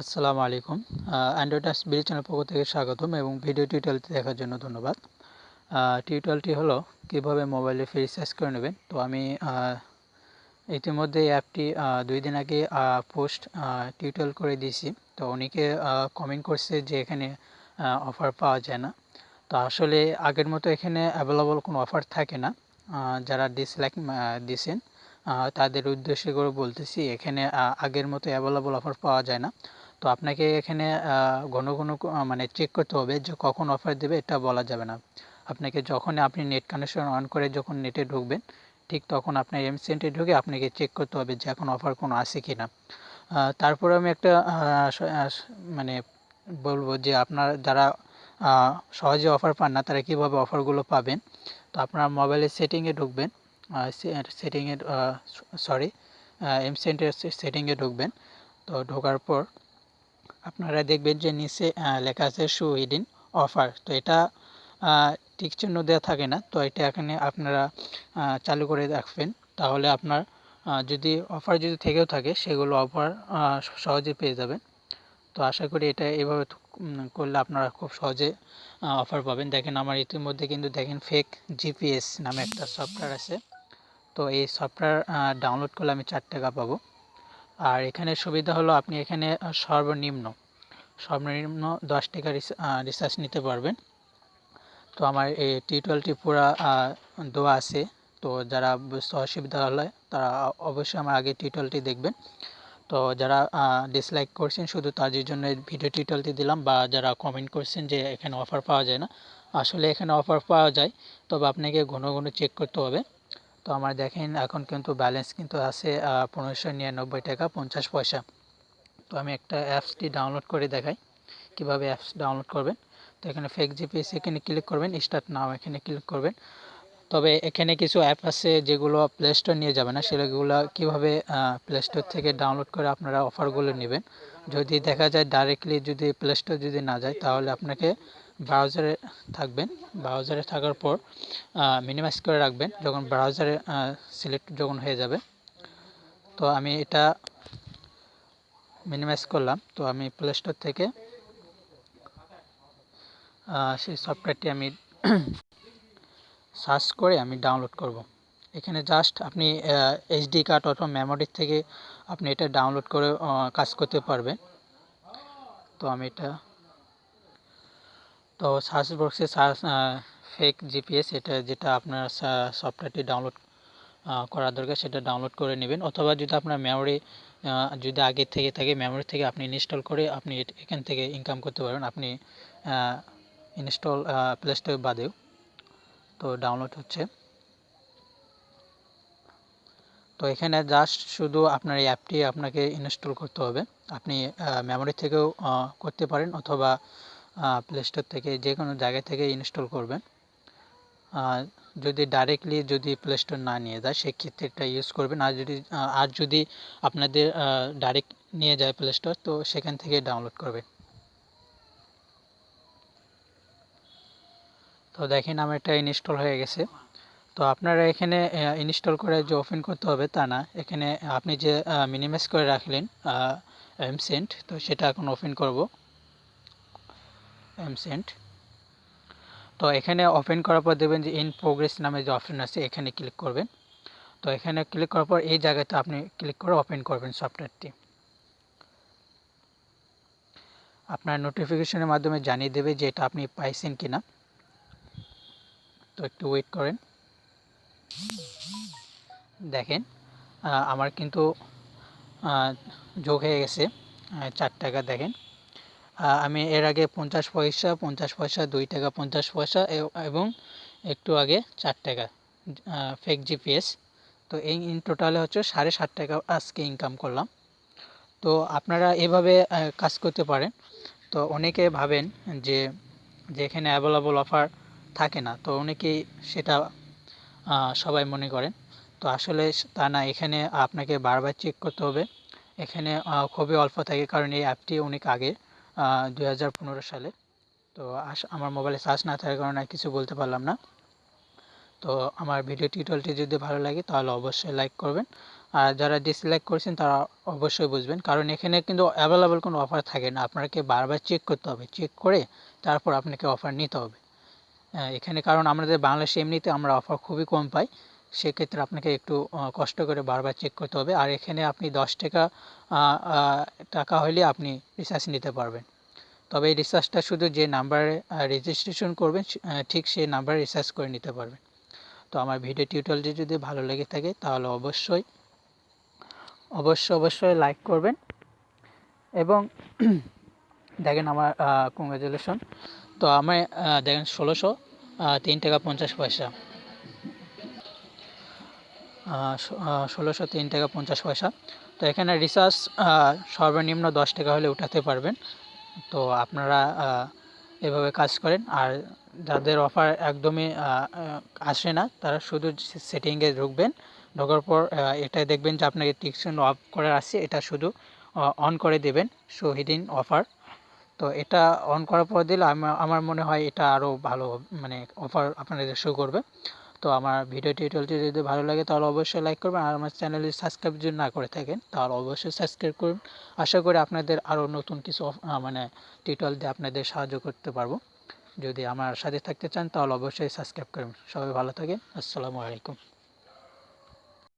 আসসালামু আলাইকুম। Android apps BD channel পক্ষ থেকে স্বাগতম এবং ভিডিও টিউটোরিয়ালটি দেখার জন্য ধন্যবাদ। টিউটোরিয়ালটি হলো কীভাবে মোবাইলে ফ্রি রিচার্জ করে নেবেন। তো আমি ইতিমধ্যে এই অ্যাপটি দুই দিন আগে পোস্ট টিউটোরিয়াল করে দিয়েছি। তো অনেকে কমেন্ট করছে যে এখানে অফার পাওয়া যায় না। তো আসলে আগের মতো এখানে অ্যাভেলেবল কোনো অফার থাকে না। যারা ডিসলাইক দিয়েছেন তাদের উদ্দেশ্যে করে বলতেছি, এখানে আগের মতো অ্যাভেলেবল অফার পাওয়া যায় না। তো আপনাকে এখানে ঘন ঘন মানে চেক করতে হবে যে কখন অফার দেবে, এটা বলা যাবে না। আপনাকে যখন আপনি নেট কানেকশন অন করে যখন নেটে ঢুকবেন, ঠিক তখন আপনার এমসেন্টে ঢুকে আপনাকে চেক করতে হবে যে এখন অফার কোনো আছে কি না তারপরে আমি একটা মানে বলব যে আপনার যারা সহজে অফার পান না, তারা কীভাবে অফারগুলো পাবেন? তো আপনার মোবাইলের সেটিংয়ে ঢুকবেন সেটিংয়ে সরি এমসেন্টের সেটিংয়ে ঢুকবেন। তো ঢোকার পর আপনারা দেখবেন যে নিচে লেখা আছে শু হিডিন অফার তো এটা টিক চিহ্ন দেওয়া থাকে না। তো এটা এখানে আপনারা চালু করে রাখবেন। তাহলে আপনার যদি অফার যদি থেকেও থাকে, সেগুলো অফার সহজে পেয়ে যাবেন। তো আশা করি এটা এভাবে করলে আপনারা খুব সহজে অফার পাবেন। দেখেন আমার ইতিমধ্যে কিন্তু দেখেন ফেক জিপিএস নামে একটা সফটওয়্যার আছে। তো এই সফটওয়্যার ডাউনলোড করলে আমি চার টাকা পাবো। আর এখানে সুবিধা হলো আপনি এখানে সর্বনিম্ন সর্বনিম্ন দশ টাকা রিচার্জ নিতে পারবেন। তো আমার এই টি টিউটোরিয়ালটি পুরা দেওয়া আছে। তো যারা বুঝতে অসুবিধা হলে তারা অবশ্যই আমার আগে টি টিউটোরিয়ালটি দেখবেন। তো যারা ডিসলাইক করছেন শুধু তাদের জন্য ভিডিও টিউটোরিয়ালটি দিলাম বা যারা কমেন্ট করছেন যে এখানে অফার পাওয়া যায় না, আসলে এখানে অফার পাওয়া যায়। তবে আপনাকে ঘন ঘন চেক করতে হবে। তো আমার দেখেন এখন কিন্তু ব্যালেন্স কিন্তু আছে পনেরোশো নিরানব্বই টাকা পঞ্চাশ পয়সা। তো আমি একটা অ্যাপসটি ডাউনলোড করে দেখাই, কীভাবে অ্যাপস ডাউনলোড করবেন। তো এখানে ফেক জিপিএস এখানে ক্লিক করবেন স্টার্ট নাও এখানে ক্লিক করবেন। তবে এখানে কিছু অ্যাপ আছে যেগুলো প্লে স্টোর নিয়ে যাবে না, সেগুলো কীভাবে প্লে স্টোর থেকে ডাউনলোড করে আপনারা অফারগুলো নেবেন। যদি দেখা যায় ডাইরেক্টলি যদি প্লে স্টোর যদি না যায়, তাহলে আপনাকে ব্রাউজারে থাকবেন। ব্রাউজারে থাকার পর মিনিমাইজ করে রাখবেন যখন ব্রাউজারে সিলেক্ট যখন হয়ে যাবে। তো আমি এটা মিনিমাইজ করলাম। তো আমি প্লে স্টোর থেকে সেই সফটওয়্যারটি আমি সার্চ করে আমি ডাউনলোড করব। এখানে জাস্ট আপনি এইচডি কার্ড অথবা মেমোরির থেকে আপনি এটা ডাউনলোড করে কাজ করতে পারবেন। তো আমি এটা তো সার্চ বক্সে সার্চ ফেক জিপিএস এটা যেটা আপনার সফটওয়্যারটি ডাউনলোড করা দরকার সেটা ডাউনলোড করে নেবেন। অথবা যদি আপনার মেমোরি যদি আগে থেকে থাকে মেমোরি থেকে আপনি ইনস্টল করে আপনি এখান থেকে ইনকাম করতে পারবেন। আপনি ইনস্টল প্লে স্টোর বাদেও তো ডাউনলোড হচ্ছে। তো এখানে জাস্ট শুধু আপনার এই অ্যাপটি আপনাকে ইনস্টল করতে হবে। আপনি মেমোরি থেকেও করতে পারেন অথবা প্লে স্টোর থেকে যে কোনো জায়গা থেকে ইনস্টল করবেন। যদি ডাইরেক্টলি যদি প্লে স্টোর না নিয়ে যায়, সেক্ষেত্রে এটা ইউজ করবেন। আর যদি আর যদি আপনাদের ডাইরেক্ট নিয়ে যায় প্লে স্টোর তো সেখান থেকে ডাউনলোড করবেন। তো দেখেন আমার এটা ইনস্টল হয়ে গেছে। তো আপনারা এখানে ইনস্টল করে যে ওপেন করতে হবে তা না। এখানে আপনি যে মিনিমাইজ করে রাখলেন এমসেন্ট তো সেটা এখন ওপেন করব। এমসেন্ট তো এখানে ওপেন করার পর দেখবেন যে ইন প্রোগ্রেস নামে যে অপশন আছে, এখানে ক্লিক করবেন। তো এখানে ক্লিক করার পর এই জায়গাতে আপনি ক্লিক করে ওপেন করবেন সফটওয়্যারটি আপনার নোটিফিকেশনের মাধ্যমে জানিয়ে দেবে যে এটা আপনি পাইছেন কিনা। তো একটু ওয়েট করেন। দেখেন আমার কিন্তু যোগ হয়ে গেছে চার টাকা দেখেন। আমি এর আগে পঞ্চাশ পয়সা পঞ্চাশ পয়সা, দুই টাকা পঞ্চাশ পয়সা এবং একটু আগে চার টাকা ফেক জিপিএস তো এই ইন টোটালে হচ্ছে সাড়ে সাত টাকা আজকে ইনকাম করলাম। তো আপনারা এভাবে কাজ করতে পারেন। তো অনেকে ভাবেন যে, যেখানে অ্যাভেলেবল অফার থাকে না, তো অনেকেই সেটা সবাই মনে করেন। তো আসলে তা না, এখানে আপনাকে বারবার চেক করতে হবে। এখানে খুবই অল্প থাকে, কারণ এই অ্যাপটি অনেক আগে দুই হাজার পনেরো সালে। তো আমার মোবাইলে চার্জ না থাকার কারণে কিছু বলতে পারলাম না। তো আমার ভিডিও টিউটোরিয়ালটি যদি ভালো লাগে, তাহলে অবশ্যই লাইক করবেন। আর যারা ডিসলাইক করেছেন, তারা অবশ্যই বুঝবেন। কারণ এখানে কিন্তু অ্যাভেলেবল কোনো অফার থাকে না। আপনাকে বারবার চেক করতে হবে। চেক করে তারপর আপনাকে অফার নিতে হবে। এখানে কারণ আমাদের বাংলাদেশে এমনিতে আমরা অফার খুবই কম পাই। সেক্ষেত্রে আপনাকে একটু কষ্ট করে বারবার চেক করতে হবে। আর এখানে আপনি দশ টাকা টাকা হলে আপনি রিচার্জ নিতে পারবেন। তবে এই রিচার্জটা শুধু যে নাম্বারে রেজিস্ট্রেশন করবেন ঠিক সেই নাম্বারে রিচার্জ করে নিতে পারবেন। তো আমার ভিডিও টিউটোরিয়ালটি যদি ভালো লেগে থাকে, তাহলে অবশ্যই অবশ্যই অবশ্যই লাইক করবেন। এবং দেখেন আমার কংগ্রাচুলেশন তো আমার দেখেন ষোলোশো তিন টাকা পঞ্চাশ পয়সা। ষোলোশো তিন টাকা পঞ্চাশ পয়সা। তো এখানে রিচার্জ সর্বনিম্ন দশ টাকা হলে উঠাতে পারবেন। তো আপনারা এভাবে কাজ করেন। আর যাদের অফার একদমই আসে না তারা শুধু সেটিংয়ে ঢুকবেন। ঢোকার পর আহ, এটা দেখবেন যে আপনাকে টিকশন অফ করে আছে এটা শুধু অন করে দেবেন শো হিডিন অফার। তো এটা অন করার পর দিলে আমার আমার মনে হয় এটা আরও ভালো মানে অফার আপনাদের শো করবে। তো আমার ভিডিও টিউটোরিয়ালটি যদি ভালো লাগে তাহলে অবশ্যই লাইক করবেন আর আমার চ্যানেলে সাবস্ক্রাইব যদি না করে থাকেন তাহলে অবশ্যই সাবস্ক্রাইব করুন। আশা করি আপনাদের আরও নতুন কিছু মানে টিউটোরিয়াল দিয়ে আপনাদের সাহায্য করতে পারব। যদি আমার সাথে থাকতে চান তাহলে অবশ্যই সাবস্ক্রাইব করুন সবাই ভালো থাকেন। আসসালামু আলাইকুম।